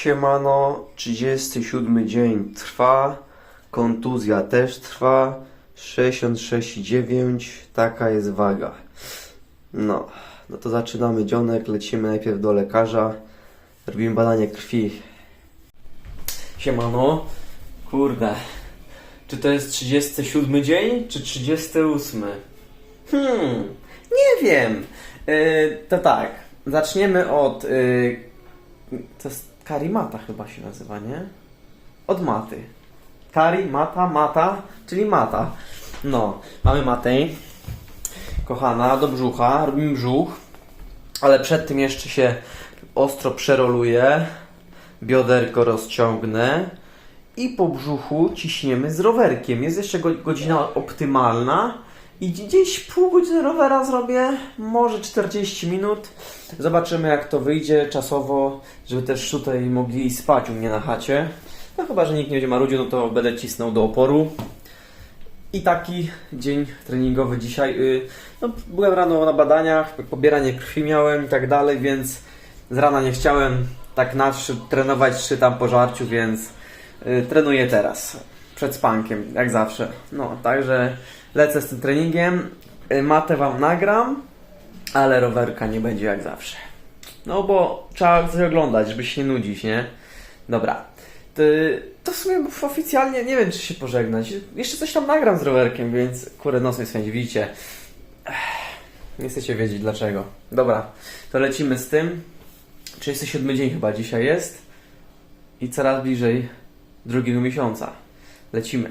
Siemano, 37 dzień trwa, kontuzja też trwa, 66,9, taka jest waga. No, no to zaczynamy dzionek, lecimy najpierw do lekarza, robimy badanie krwi. Siemano, kurde, czy to jest 37 dzień, czy 38? Hmm, nie wiem. Yy, to tak, zaczniemy od... Yy, to jest karimata chyba się nazywa, nie? Od maty. Kari, mata, mata, czyli mata. No, mamy matę. Kochana, do brzucha, robimy brzuch. Ale przed tym jeszcze się ostro przeroluję. Bioderko rozciągnę. I po brzuchu ciśniemy z rowerkiem. Jest jeszcze go- godzina optymalna. I gdzieś pół godziny rowera zrobię, może 40 minut. Zobaczymy jak to wyjdzie czasowo, żeby też tutaj mogli spać u mnie na chacie. No chyba, że nikt nie będzie marudził, no to będę cisnął do oporu. I taki dzień treningowy dzisiaj. y, No, byłem rano na badaniach, pobieranie krwi miałem i tak dalej, więc z rana nie chciałem tak na trenować trzy tam po żarciu, więc y, trenuję teraz. Przed spankiem, jak zawsze. No, także lecę z tym treningiem. Y, Matę wam nagram, ale rowerka nie będzie jak zawsze. No bo trzeba coś oglądać, żeby się nie nudzić, nie? Dobra. To, w sumie oficjalnie nie wiem, czy się pożegnać. Jeszcze coś tam nagram z rowerkiem, więc kurde, nos mnie swędzi, widzicie. Nie chcecie wiedzieć dlaczego. Dobra, to lecimy z tym. 37 dzień chyba dzisiaj jest. I coraz bliżej drugiego miesiąca. Lecimy.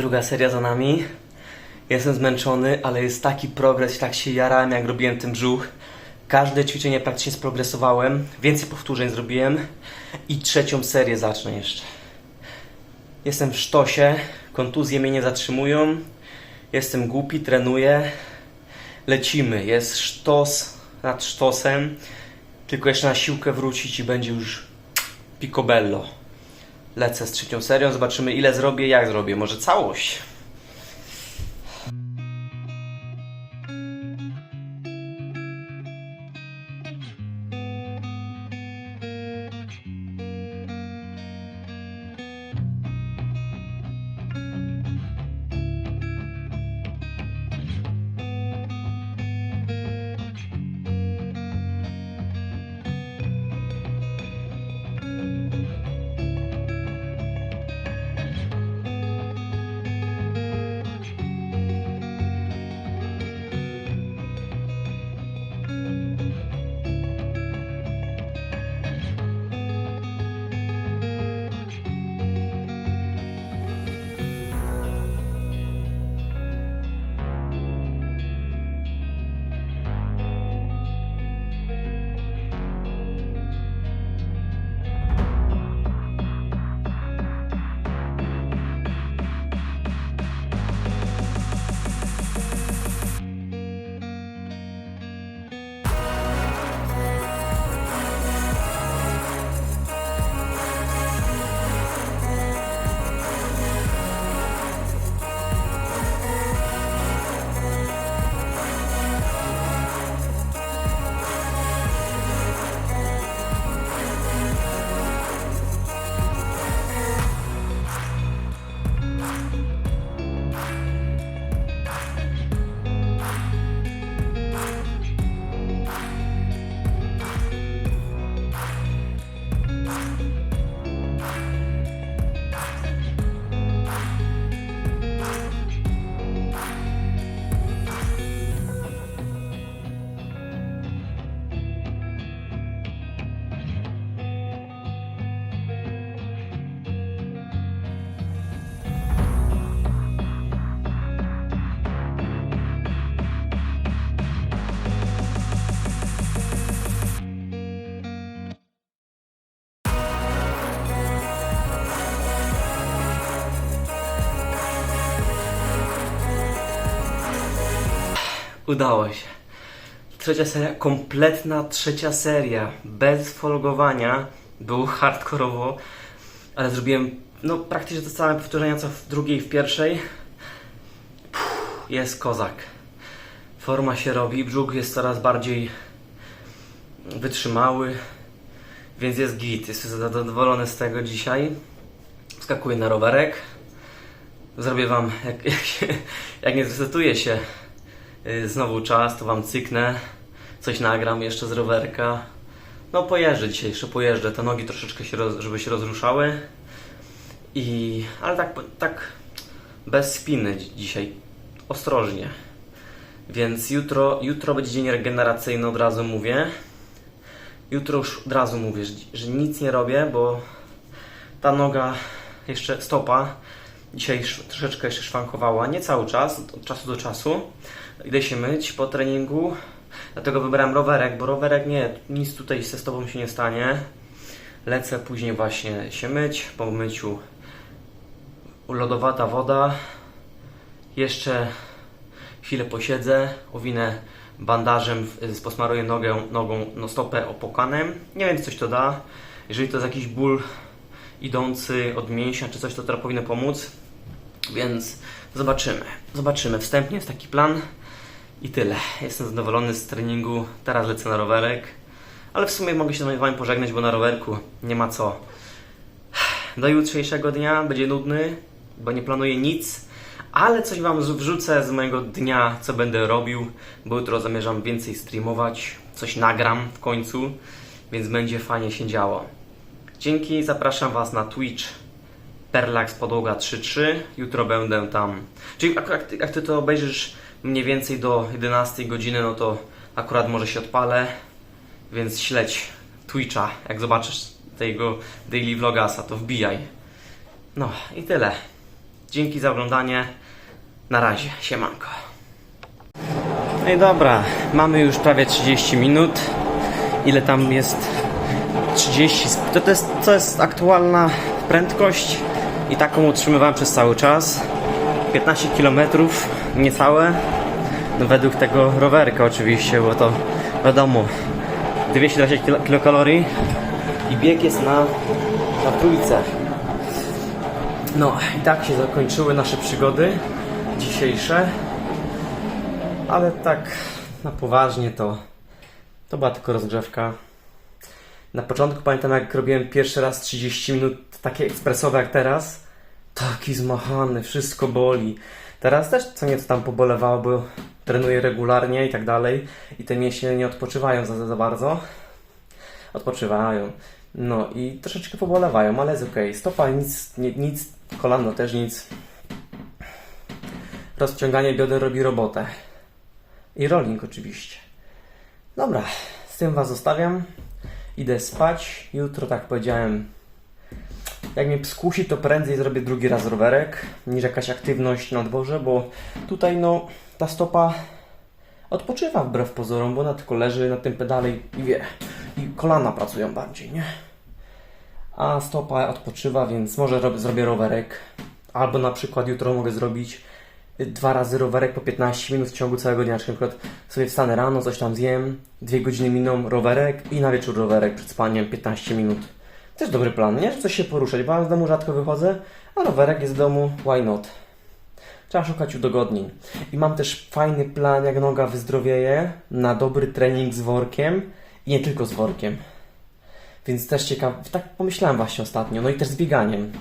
Druga seria za nami. Jestem zmęczony, ale jest taki progres, tak się jarałem, jak robiłem ten brzuch. Każde ćwiczenie praktycznie sprogresowałem, więcej powtórzeń zrobiłem i trzecią serię zacznę jeszcze. Jestem w sztosie, kontuzje mnie nie zatrzymują. Jestem głupi, trenuję. Lecimy, jest sztos nad sztosem. Tylko jeszcze na siłkę wrócić i będzie już picobello. Lecę z trzecią serią, zobaczymy ile zrobię, jak zrobię, może całość. Udało się. Trzecia seria, kompletna trzecia seria, bez folgowania. Było hardkorowo, ale zrobiłem no praktycznie te same powtórzenia co w drugiej i w pierwszej. Puh, jest kozak. Forma się robi, brzuch jest coraz bardziej wytrzymały, więc jest git. Jestem zadowolony z tego dzisiaj. Skakuję na rowerek. Zrobię wam, jak, jak, jak nie zresetuje się znowu czas, to wam cyknę. Coś nagram jeszcze z rowerka. No pojeżdżę dzisiaj, jeszcze pojeżdżę. Te nogi troszeczkę się, roz, żeby się rozruszały. I, ale tak, tak bez spiny dzi- dzisiaj. Ostrożnie. Więc jutro, jutro będzie dzień regeneracyjny, od razu mówię. Jutro już od razu mówię, że, że nic nie robię, bo ta noga, jeszcze stopa, dzisiaj sz- troszeczkę jeszcze szwankowała. Nie cały czas, od czasu do czasu. Idę się myć po treningu, dlatego wybrałem rowerek, bo rowerek nie, nic tutaj ze stopą się nie stanie. Lecę później właśnie się myć, po myciu lodowata woda. Jeszcze chwilę posiedzę, owinę bandażem, posmaruję nogę, nogą, no stopę opokanem. Nie wiem, coś to da. Jeżeli to jest jakiś ból idący od mięśnia czy coś, to teraz powinno pomóc. Więc zobaczymy. Zobaczymy. Wstępnie jest taki plan i tyle. Jestem zadowolony z treningu. Teraz lecę na rowerek. Ale w sumie mogę się z Wami pożegnać, bo na rowerku nie ma co. Do jutrzejszego dnia będzie nudny, bo nie planuję nic, ale coś Wam wrzucę z mojego dnia, co będę robił, bo jutro zamierzam więcej streamować, coś nagram w końcu, więc będzie fajnie się działo. Dzięki, zapraszam Was na Twitch Perlax Podłoga 33. Jutro będę tam. Czyli jak, jak, jak Ty to obejrzysz mniej więcej do 11 godziny, no to akurat może się odpalę, więc śledź Twitcha. Jak zobaczysz tego Daily Vlogasa, to wbijaj. No i tyle. Dzięki za oglądanie. Na razie, siemanko. No i dobra, mamy już prawie 30 minut. Ile tam jest? 30. sp- To, to, jest, to jest aktualna prędkość i taką utrzymywałem przez cały czas. 15 km, niecałe. Według tego rowerka oczywiście, bo to wiadomo 220 kilo- kilokalorii i bieg jest na, na trójce. No i tak się zakończyły nasze przygody dzisiejsze. Ale tak na poważnie to to była tylko rozgrzewka. Na początku pamiętam jak robiłem pierwszy raz 30 minut takie ekspresowe jak teraz. Taki zmachany, wszystko boli. Teraz też co nieco tam pobolewało, bo trenuję regularnie i tak dalej. I te mięśnie nie odpoczywają za, za bardzo. Odpoczywają. No i troszeczkę pobolewają, ale jest okej. Stopa nic, nie, nic, kolano też nic. Rozciąganie bioder robi robotę. I rolling oczywiście. Dobra, z tym Was zostawiam. Idę spać. Jutro, tak powiedziałem, jak mnie skusi, to prędzej zrobię drugi raz rowerek niż jakaś aktywność na dworze, bo tutaj no ta stopa odpoczywa wbrew pozorom, bo ona tylko leży na tym pedale i wie. I kolana pracują bardziej, nie? A stopa odpoczywa, więc może rob, zrobię rowerek. Albo na przykład jutro mogę zrobić y, dwa razy rowerek po 15 minut w ciągu całego dnia. Czyli na przykład sobie wstanę rano, coś tam zjem, dwie godziny miną rowerek i na wieczór rowerek przed spaniem 15 minut. Też dobry plan, nie? Że coś się poruszać, bo ja z domu rzadko wychodzę, a rowerek jest w domu, why not? Trzeba szukać udogodnień. I mam też fajny plan, jak noga wyzdrowieje, na dobry trening z workiem i nie tylko z workiem. Więc też ciekawe, tak pomyślałem właśnie ostatnio, no i też z bieganiem.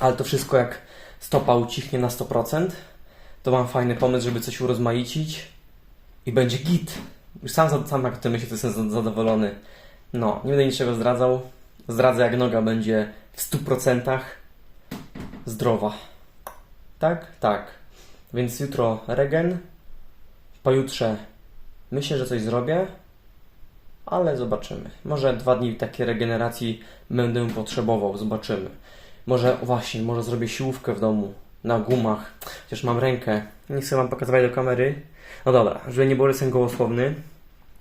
Ale to wszystko jak stopa ucichnie na 100%, to mam fajny pomysł, żeby coś urozmaicić i będzie git. Już sam, sam jak o tym myślę, to jestem za- zadowolony. No, nie będę niczego zdradzał. Zdradzę, jak noga będzie w 100% zdrowa. Tak? Tak. Więc jutro regen. Pojutrze myślę, że coś zrobię. Ale zobaczymy. Może dwa dni takiej regeneracji będę potrzebował. Zobaczymy. Może właśnie, może zrobię siłówkę w domu. Na gumach. Chociaż mam rękę. Nie chcę wam pokazywać do kamery. No dobra, żeby nie było, że jestem gołosłowny.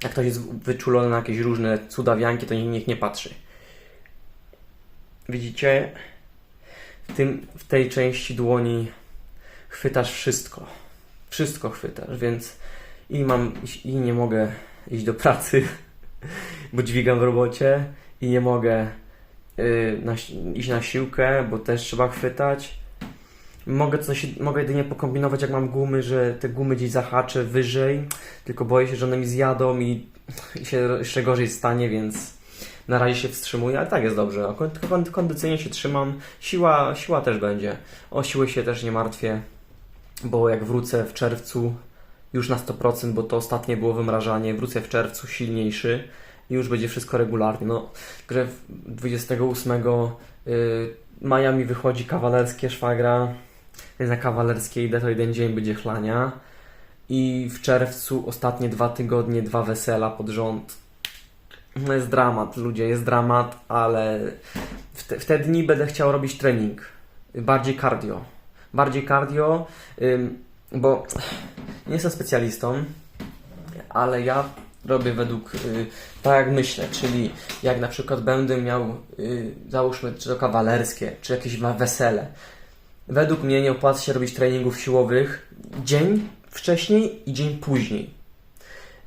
Jak ktoś jest wyczulony na jakieś różne cudawianki, to niech nie patrzy. Widzicie? W, tym, w tej części dłoni chwytasz wszystko. Wszystko chwytasz, więc i mam i nie mogę iść do pracy, bo dźwigam w robocie i nie mogę y, na, iść na siłkę, bo też trzeba chwytać. Mogę coś, mogę jedynie pokombinować, jak mam gumy, że te gumy gdzieś zahaczę wyżej, tylko boję się, że one mi zjadą i, i się jeszcze gorzej stanie, więc na razie się wstrzymuję, ale tak jest dobrze. O, kon- kon- Kondycyjnie się trzymam. Siła, siła też będzie. O siłę się też nie martwię, bo jak wrócę w czerwcu już na 100%, bo to ostatnie było wymrażanie, wrócę w czerwcu silniejszy i już będzie wszystko regularnie. No, grę w- 28 y, maja mi wychodzi kawalerskie szwagra, więc na kawalerskie idę, to jeden dzień będzie chlania. I w czerwcu ostatnie dwa tygodnie, dwa wesela pod rząd. No jest dramat, ludzie, jest dramat, ale w te, w te dni będę chciał robić trening. Bardziej cardio. Bardziej cardio, bo nie jestem specjalistą, ale ja robię według y, tak jak myślę, czyli jak na przykład będę miał, y, załóżmy, czy to kawalerskie, czy jakieś wesele. Według mnie nie opłaca się robić treningów siłowych dzień wcześniej i dzień później.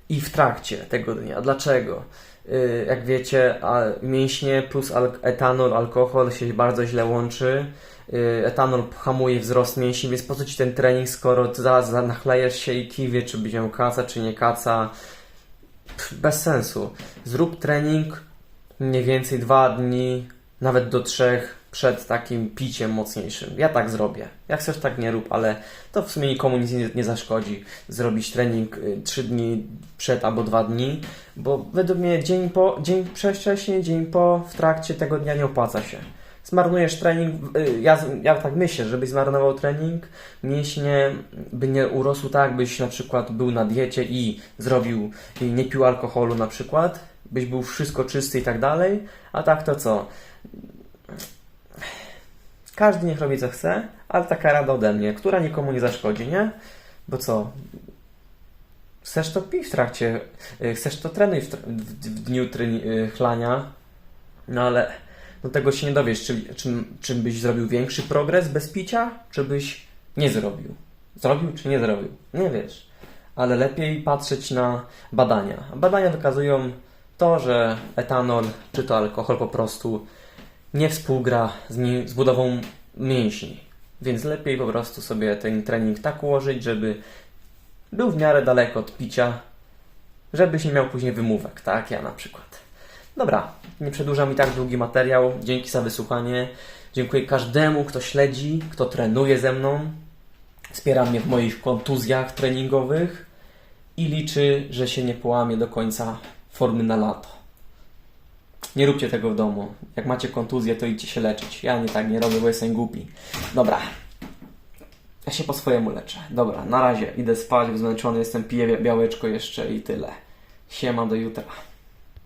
I w trakcie tego dnia. Dlaczego? Y, Jak wiecie, mięśnie plus etanol, alkohol się bardzo źle łączy. Y, Etanol hamuje wzrost mięśni, więc po co ci ten trening, skoro zaraz za- nachlejesz się i kiwie, czy będzie miał kaca, czy nie kaca. Bez sensu. Zrób trening mniej więcej dwa dni, nawet do trzech przed takim piciem mocniejszym. Ja tak zrobię. Jak chcesz, tak nie rób, ale to w sumie nikomu nic nie, nie zaszkodzi zrobić trening y, trzy dni przed albo dwa dni, bo według mnie dzień po, dzień wcześniej, dzień po, w trakcie tego dnia nie opłaca się. Zmarnujesz trening, y, ja, ja tak myślę, żebyś zmarnował trening, mięśnie by nie urosły tak, byś na przykład był na diecie i zrobił, i nie pił alkoholu na przykład, byś był wszystko czysty i tak dalej, a tak to co? Każdy niech robi co chce, ale taka rada ode mnie, która nikomu nie zaszkodzi, nie? Bo co? Chcesz to pij w trakcie, y, chcesz to trenuj w, w, w dniu treni- y, chlania, no ale do tego się nie dowiesz, czy, czym, czym byś zrobił większy progres bez picia, czy byś nie zrobił. Zrobił czy nie zrobił? Nie wiesz. Ale lepiej patrzeć na badania. Badania wykazują to, że etanol, czy to alkohol po prostu nie współgra z, z budową mięśni. Więc lepiej po prostu sobie ten trening tak ułożyć, żeby był w miarę daleko od picia, żebyś nie miał później wymówek, tak? Ja na przykład. Dobra, nie przedłużam i tak długi materiał. Dzięki za wysłuchanie. Dziękuję każdemu, kto śledzi, kto trenuje ze mną, wspiera mnie w moich kontuzjach treningowych i liczy, że się nie połamie do końca formy na lato. Nie róbcie tego w domu. Jak macie kontuzję, to idźcie się leczyć. Ja nie tak nie robię, bo jestem głupi. Dobra. Ja się po swojemu leczę. Dobra, na razie. Idę spać, zmęczony jestem, piję bia- białeczko jeszcze i tyle. Siema, do jutra.